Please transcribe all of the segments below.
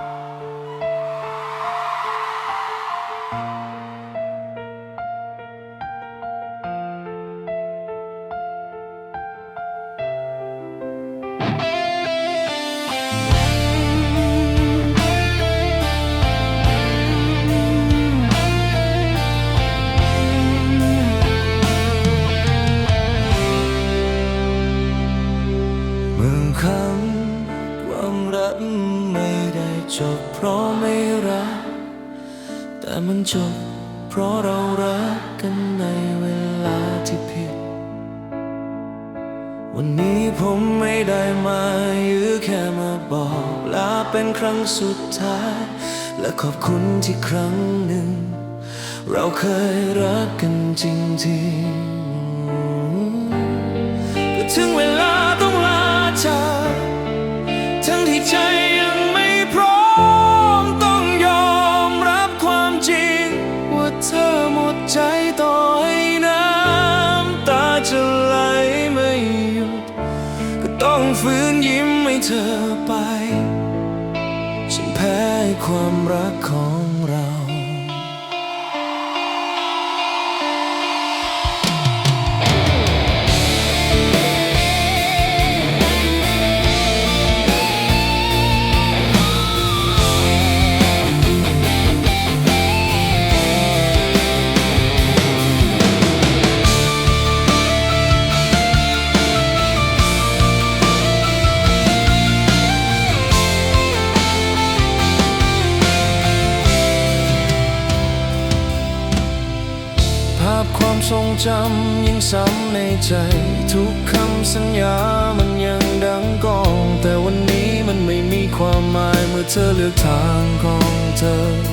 เบเพราะไม่รัก แต่มันจบเพราะเรารักกันในเวลาที่ผิด วันนี้ผมไม่ได้มายื้อแค่มาบอกลาเป็นครั้งสุดท้าย และขอบคุณที่ครั้งหนึ่ง เราเคยรักกันจริงๆก็ถึงเวลา ฝืนยิ้มให้เธอไป ฉันแพ้ความรักของ ทรงจำยังซ้ำในใจ ทุกคำสัญญามันยังดังก้อง แต่วันนี้มันไม่มีความหมายเมื่อเธอเลือกทางของเธอ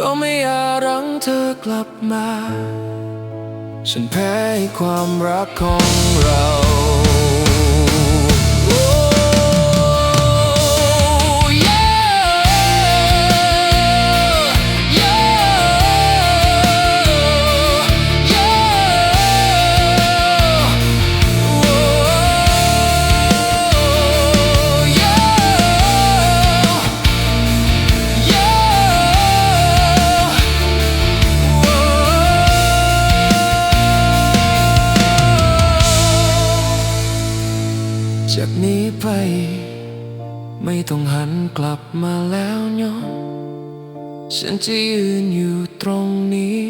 ก็ไม่อาจรั้งเธอกลับมา ฉันแพ้ความรักของเรา ไม่ต้องหันกลับมาแล้วเนาะฉันจะยืนอยู่ตรงนี้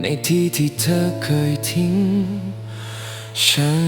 ในที่ที่เธอเคยทิ้งฉัน